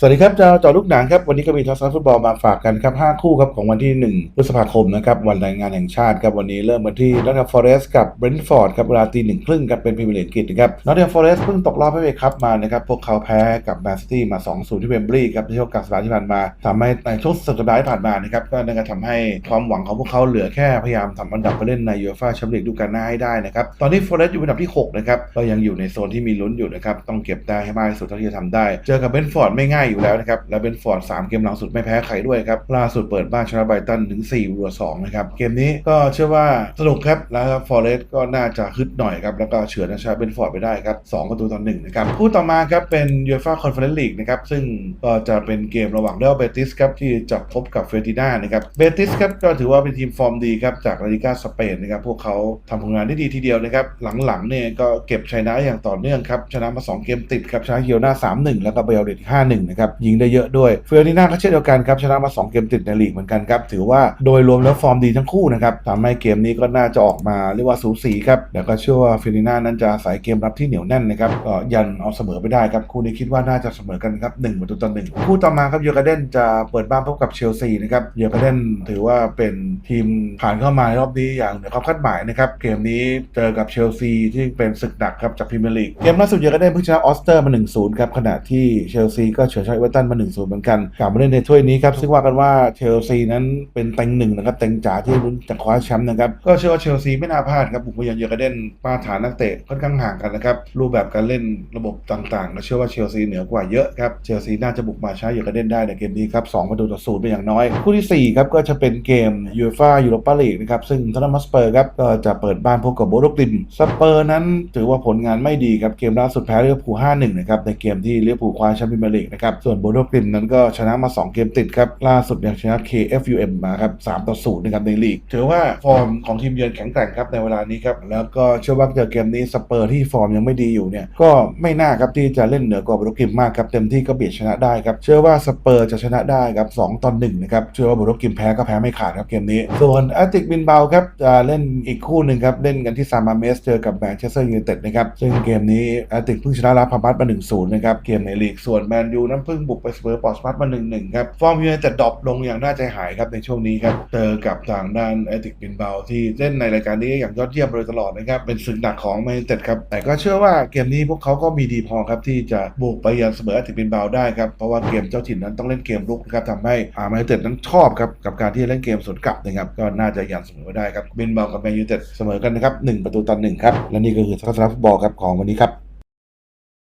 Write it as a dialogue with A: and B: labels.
A: สวัสดีครับเจ้าจอลูกหนังครับ วันนี้ก็มีทัศนฟุตบอลมาฝากกันครับ 5 คู่ครับของวันที่ 1 พฤษภาคมนะครับ วันแรงงานแห่งชาติครับ วันนี้เริ่มกันที่นอตแฮมฟอเรสต์กับเบรนท์ฟอร์ดครับ เวลาตีหนึ่งครึ่งครับเป็นพรีเมียร์ลีกกฤษนะครับนอตแฮมฟอเรสต์เพิ่งตกรอบให้เวคัพมานะครับ พวกเขาแพ้กับแมนซิตี้มา 2-0 ที่เวมบลีย์ครับในช่วงกลางสัปดาห์ที่ผ่านมาทำให้ในช่วงสัปดาห์ที่ผ่านมานะครับก็นั่นก็ทำให้ความหวังของพวกเขาเหลือแค่พยายามทำอันดับไปเล่นในยูฟ่าแชมเปี้ยนลีกดูกันหน้าให้ได้นะครับตอนนี้ฟอเรสต์อยู่อันดับที่หกนะครับก็ยังอยู่ในโซนที่มีลุ้นอยู่นะครับต้องเก็บได้ให้มากที่สุดเท่าที่จะทำได้เจอกับเบนฟอร์ดไม่ง่ายอยู่แล้วนะครับ และเบรนฟอร์ดสามเกมหลังสุดไม่แพ้ใครด้วยครับ ล่าสุดเปิดบ้านชนะไบรตันถึง4รัว2นะครับ เกมนี้ก็เชื่อว่าสนุกครับ แล้วฟอร์เรสต์ก็น่าจะฮึดหน่อยครับ แล้วก็เฉือนชนะเบนฟอร์ดไปได้ครับสองประตูต่อหนึ่งนะครับ คู่ต่อมาครับเป็นยูฟ่าคอนเฟอเรนซ์ลีกนะครับ ซึ่งก็จะเป็นเกมระหว่างเรอัลเบติสครับที่จะพบกับเฟรติน่านะครับ เบติสครับก็ถือว่าเป็นทีมฟอร์มดีครับจากลาลิกาสเปนนะครับ พวกเขาทำผลงานได้ดีทีเดียวนะครับ หลังๆเนี่ยก็เก็บชัยชนะอย่างต่อเนื่องครับ ชนะมา 2 เกมติดครับ ชนะเฮียวนา3-1 แล้วก็เบลเดต5-1นะครับครับยิงได้เยอะด้วยเฟอร์ติน่าก็เช่นเดียวกันครับชนะมา 2 เกมติดในลีกเหมือนกันครับถือว่าโดยรวมแล้วฟอร์มดีทั้งคู่นะครับทำให้เกมนี้ก็น่าจะออกมาเรียกว่าสูสีครับแล้วก็เชื่อว่าเฟอร์ติน่านั้นจะอายเกมรับที่เหนียวแน่นนะครับก็ยันเอาเสมอไปได้ครับคู่นี้คิดว่าน่าจะเสมอกันครับ1ประตูต่อหนึ่งคู่ต่อมาครับเยอร์กาเดนจะเปิดบ้านพบกับเชลซีนะครับเยอร์กาเดนถือว่าเป็นทีมผ่านเข้ามาในรอบนี้อย่างเหนือความคาดหมายนะครับเกมนี้เจอกับเชลซีที่เป็นศึกหนักครับจากพรีเมียร์ลีกเกมล่าสุดเยอร์กาเดนเพิ่งชนะออสเตอร์มา1-0ครับขณะที่เชลซีก็เฉือนชนะเอเวอร์ตันมา1-0เหมือนกันกลับมาเล่นในถ้วยนี้ครับซึ่งว่ากันว่าเชลซีนั้นเป็นเต็งหนึ่งนะครับเต็งจ๋าที่ลุ้นจะคว้าแชมป์นะครับก็เชื่อว่าเชลซีไม่น่าพลาดครับบุกมาเยือนเยอร์กาเดนมาตรฐานนักเตะค่อนข้างห่างกันนะครับรูปแบบการเล่นระบบต่างๆก็เชื่อว่าเชลซีเหนือกว่าเยอะครับเชลซีน่าจะบุกมาชนะเยอร์กาเดนได้ในเกมนี้ครับ2ประตูต่อศูนย์เป็นอย่างน้อยคู่ที่4ครับก็จะเป็นเกมยูฟ่ายูโรปาลีกนะครับซึ่งทอนมัสเปอร์ครับก็จะเปิดบ้านพบกับโบโรกลินสเปอร์นั้นถือว่าผลงานไม่ดีครับเกมล่าสุดแพ้ลิเวอร์พูล5-1นะครับในเกมที่ลิเวอร์พูลคว้าแชมป์พรีเมียร์ลีกนะครับส่วนโบโรกลินนั้นก็ชนะมา 2 เกมติดครับ ล่าสุดยังชนะ KFUM มาครับ3ต่อ0นะครับในลีก ถือว่าฟอร์มของทีมเยือนแข็งแกร่งครับในเวลานี้ครับ แล้วก็เชื่อว่าเจอเกมนี้สเปอร์ที่ฟอร์มยังไม่ดีอยู่เนี่ย ก็ไม่น่าครับที่จะเล่นเหนือกว่าโบโรกลินมากครับ เต็มที่ก็เบียดชนะได้ครับ เชื่อว่าสเปอร์จะชนะได้ครับ2ต่อ1นะครับ เชื่อว่าโบโรกลินแพ้ก็แพ้ไม่ขาดครับเกมนี้ ส่วนแอตติกบินเบาครับจะเล่นอีกคู่หนึ่งครับเล่นกันที่ซามาเมสเจอกับแมนเชสเตอร์ยูไนเต็ดนะครับซึ่งเกมนี้แอตติกเพิ่งชนะลาพาบัสมา1-0นะครับเกมในลีกส่วนแมนยูนั้นเพิ่งบุกไปสเปอร์ปอร์สมัตมา1-1ครับ ฟอร์มยูไนเต็ดดรอปลงอย่างน่าใจหายครับในช่วงนี้ครับ เจอกับทางด้านแอตติกบินเบาที่เล่นในรายการนี้อย่างยอดเยี่ยมโดยตลอดนะครับ เป็นศึกหนักของแมนเต็ดครับ แต่ก็เชื่อว่าเกมนี้พวกเขาก็มีดีพอครับที่จะบุกไปยันเสมอแอตติกบินเบาได้ครับ เพราะว่าเกมเจ้าถิ่นนั้นต้องเล่นเกมรุกนะครับทำให้อาแมนเต็ดนั้นชอบครับกับการที่เล่นเกมสวนกลับนะครับก็น่าจะยันเสมอได้ครับบินเบากับแมนยูไนเต็ดเสมอกันนะครับหนึ่งประตูต่อหนึ่งครับและนี่ก็คือทัศนฟุตบอลครับของวันนี้ครับ